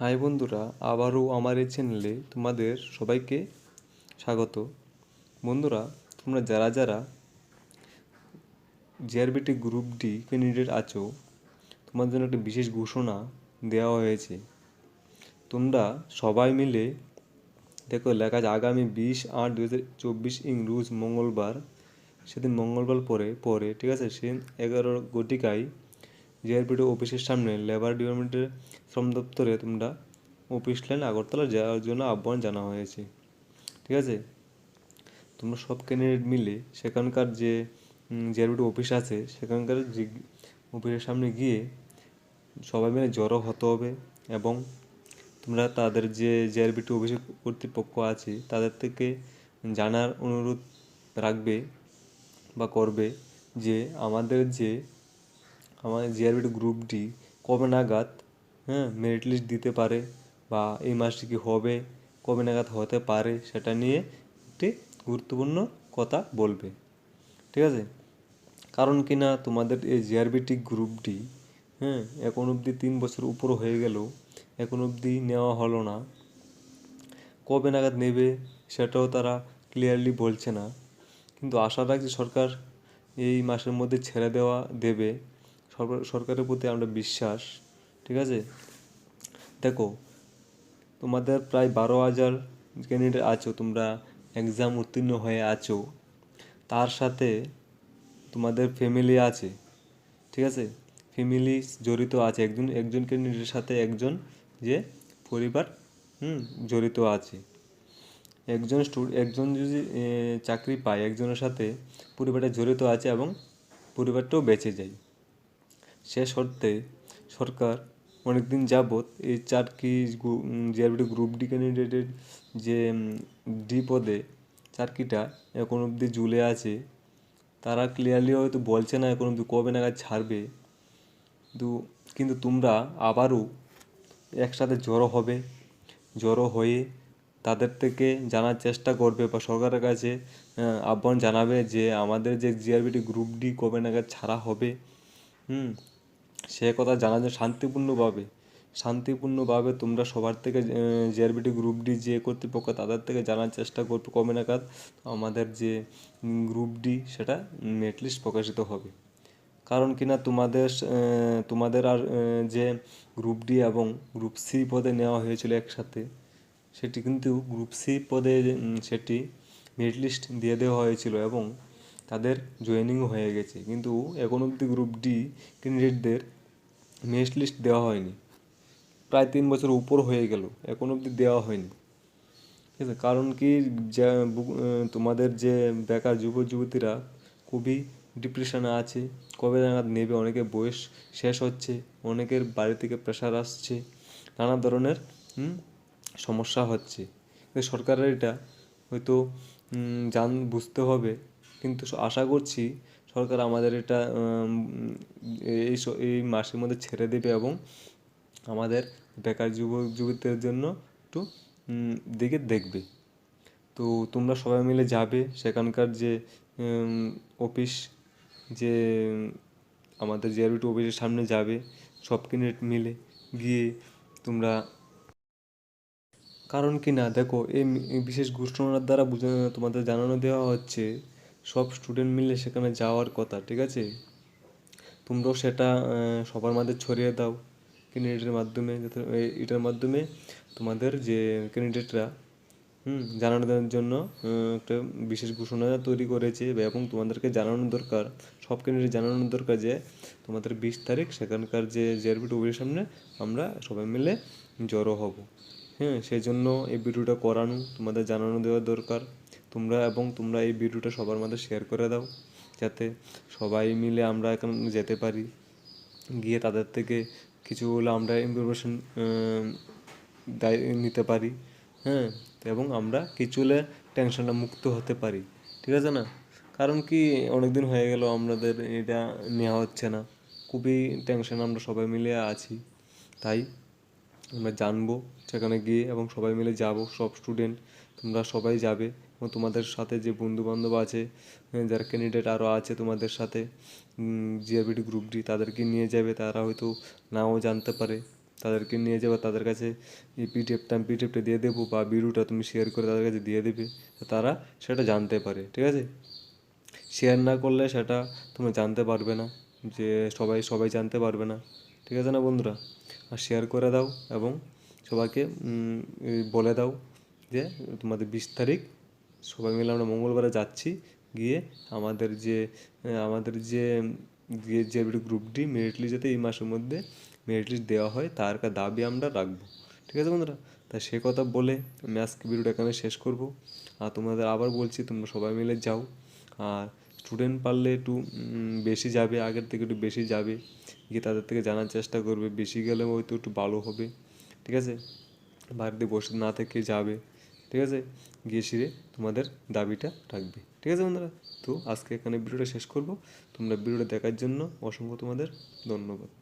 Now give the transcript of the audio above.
High বন্ধুরা, আবারও আমার এই চ্যানেলে তোমাদের সবাইকে স্বাগত। বন্ধুরা, তোমরা যারা যারা জিআরবিটি গ্রুপ ডি ক্যান্ডিডেট আছো, তোমার জন্য একটা বিশেষ ঘোষণা দেওয়া হয়েছে। তোমরা সবাই মিলে দেখো, লেখা আছে, আগামী বিশ আট দু হাজার চব্বিশ ইং রোজ মঙ্গলবার, সেদিন মঙ্গলবার পরে পরে, ঠিক আছে সে এগারো গটিকায় জিআরপিটি অফিসের সামনে লেবার ডিপার্টমেন্টের শ্রম দপ্তরে তোমরা অফিস লাইন আগরতলা যাওয়ার জন্য আহ্বান জানা হয়েছে। ঠিক আছে? তোমরা সব ক্যান্ডিডেট মিলে সেখানকার যে জিআরপিটি অফিস আছে, সেখানকার যে অফিসের সামনে গিয়ে সবাই মিলে জড়ো হতে হবে এবং তোমরা তাদের যে জিআরবিটি অফিসের কর্তৃপক্ষ আছে, তাদের থেকে জানার অনুরোধ রাখবে বা করবে যে আমাদের যে আমাদের জিআরবিটি গ্রুপ ডি কবে নাগাদ হ্যাঁ মেরিট লিস্ট দিতে পারে বা এই মাসটি কি হবে, কবে নাগাদ হতে পারে সেটা নিয়ে একটি গুরুত্বপূর্ণ কথা বলবে। ঠিক আছে? কারণ কি না, তোমাদের এই জিআরবিটি গ্রুপ ডি হ্যাঁ এখন অবধি তিন বছর উপর হয়ে গেল, এখন অবধি নেওয়া হলো না। কবে নাগাদ নেবে সেটাও তারা ক্লিয়ারলি বলছে না। কিন্তু আশা রাখছি সরকার এই মাসের মধ্যে ছেড়ে দেওয়া দেবে। সরকারের প্রতি আমরা বিশ্বাস, ঠিক আছে? দেখো, তোমাদের প্রায় বারো হাজার ক্যান্ডিডেট আছো, তোমরা এক্সাম উত্তীর্ণ হয়ে আছো। তার সাথে তোমাদের ফ্যামিলি আছে, ঠিক আছে? ফ্যামিলি জড়িত আছে, একজন একজন ক্যান্ডিডেটের সাথে একজন যে পরিবার, হুম, জড়িত আছে। একজন একজন যদি চাকরি পায়, একজনের সাথে পরিবারটা জড়িত আছে এবং পরিবারটাও বেঁচে যায়। সে শর্তে সরকার অনেক দিন যাবৎ এই চারটি জিআরবিটি গ্রুপ ডি ক্যান্ডিডেটের যে ডি পদে চারকিটা এখন অবধি ঝুলে আছে, তারা ক্লিয়ারলি হয়তো বলছে না এখন অবধি কবে নাগাদ ছাড়বে। কিন্তু কিন্তু তোমরা আবারও একসাথে জড়ো হবে, জড়ো হয়ে তাদের থেকে জানার চেষ্টা করবে বা সরকারের কাছে আহ্বান জানাবে যে আমাদের যে জিআরবিটি গ্রুপ ডি কবে নাগাদ ছাড়া হবে। হুম সে কথা জানার জন্য শান্তিপূর্ণভাবে শান্তিপূর্ণভাবে তোমরা সবার থেকে জিআরবিটি গ্রুপ ডি যে কর্তৃপক্ষ তাদের থেকে জানার চেষ্টা করবে কবে নাগাদ। আমাদের যে গ্রুপ ডি সেটা নেটলিস্ট প্রকাশিত হবে। কারণ কিনা তোমাদের তোমাদের আর যে গ্রুপ ডি এবং গ্রুপ সি পদে নেওয়া হয়েছিল একসাথে, সেটি কিন্তু গ্রুপ সি পদে সেটি মেরিট লিস্ট দিয়ে দেওয়া হয়েছিল এবং তাদের জয়েনিংও হয়ে গেছে। কিন্তু এখন অবধি গ্রুপ ডি ক্যান্ডিডেটদের মেরিট লিস্ট দেওয়া হয়নি। প্রায় তিন বছর উপর হয়ে গেল, এখন অবধি দেওয়া হয়নি। ঠিক আছে? কারণ কি, যা তোমাদের যে বেকার যুব যুবতীরা খুবই ডিপ্রেশনে আছে, কবে নাগাদ নেবে? অনেকের বয়স শেষ হচ্ছে, অনেকের বাড়ি থেকে প্রেশার আসছে, নানা ধরনের সমস্যা হচ্ছে। সরকারের এটা হয়তো জান, বুঝতে হবে। কিন্তু আশা করছি সরকার আমাদের এটা এই এই মাসের মধ্যে ছেড়ে দেবে এবং আমাদের বেকার যুবক যুবতীদের জন্য একটু দিকে দেখবে। তো তোমরা সবাই মিলে যাবে সেখানকার যে অফিস, যে, আমাদের জিআরবিটি অফিসের সামনে যাবে, সব ক্যান্ডিডেট মিলে গিয়ে তোমরা কারণ কি না? দেখো, এই বিশেষ ঘোষণার দ্বারা তোমাদের জানানো দেওয়া হচ্ছে সব স্টুডেন্ট মিলে সেখানে যাওয়ার কথা, ঠিক আছে? তোমরাও সেটা সবার মাঝে ছড়িয়ে দাও ক্যান্ডিডেটের মাধ্যমে, যাতে এটার মাধ্যমে তোমাদের যে ক্যান্ডিডেটরা হুম জানানো দেওয়ার জন্য একটা বিশেষ ঘোষণা তৈরি করেছে এবং তোমাদেরকে জানানো দরকার, সব ক্যান্ডিডেট জানানো দরকার যে তোমাদের বিশ তারিখ সেখানকার যে জেআরবি টুবির সামনে আমরা সবাই মিলে জড়ো হব। হ্যাঁ সেই জন্য এই ভিডিওটা করানো, তোমাদের জানানো দেওয়া দরকার। তোমরা এবং তোমরা এই ভিডিওটা সবার মধ্যে শেয়ার করে দাও, যাতে সবাই মিলে আমরা এখন যেতে পারি। গিয়ে তাদের থেকে কিছু হলো আমরা ইনফরমেশন নিতে পারি হ্যাঁ? এবং আমরা কিছু হলে টেনশনটা মুক্ত হতে পারি, ঠিক আছে না? কারণ কি অনেক দিন হয়ে গেল, আমাদের এটা নেওয়া হচ্ছে না। খুবই টেনশন আমরা সবাই মিলে আছি। তাই আমরা জানব, সেখানে গিয়ে এবং সবাই মিলে যাব, সব স্টুডেন্ট তোমরা সবাই যাবে। তোমাদের সাথে যে বন্ধু বান্ধব আছে আহ, যারা ক্যান্ডিডেট আরও আছে তোমাদের সাথে জিআরবিটি গ্রুপ ডি তাদেরকে নিয়ে যাবে তারা হয়তো নাও জানতে পারে। তাদেরকে নিয়ে যাবে তাদের কাছে এই পিডিএফটা আমি পিডিএফটা দিয়ে দেবো বা ভিডিওটা তুমি শেয়ার করে তাদের কাছে দিয়ে দেবে তারা সেটা জানতে পারে ঠিক আছে? শেয়ার না করলে সেটা তোমরা জানতে পারবে না যে সবাই সবাই জানতে পারবে না ঠিক আছে না বন্ধুরা? আর শেয়ার করে দাও এবং সবাইকে বলে দাও যে তোমাদের বিশ তারিখ সবাই মিলে আমরা মঙ্গলবারে যাচ্ছি, গিয়ে আমাদের যে আমাদের যে যে যে গ্রুপটি মেরিট লিস্ট যাতে এই মাসের মধ্যে মেরিট লিস্ট দেওয়া হয়, তার দাবি আমরা রাখব। ঠিক আছে বন্ধুরা? তা সে কথা বলে আমি আজকে ভিডিওটা এখানে শেষ করব। আর তোমাদের আবার বলছি, তোমরা সবাই মিলে যাও। আর স্টুডেন্ট পারলে একটু বেশি যাবে, আগের থেকে একটু বেশি যাবে। গিয়ে তাদের থেকে জানার চেষ্টা করবে, বেশি গেলে হয়তো একটু ভালো হবে। ঠিক আছে? বাড়িতে বসে না থেকে যাবে। ঠিক আছে? গিয়ে সিরে তোমাদের দাবিটা রাখবে। ঠিক আছে বন্ধুরা? তো আজকে এখানে ভিডিওটা শেষ করব। তোমরা ভিডিওটা দেখার জন্য অসংখ্য তোমাদের ধন্যবাদ।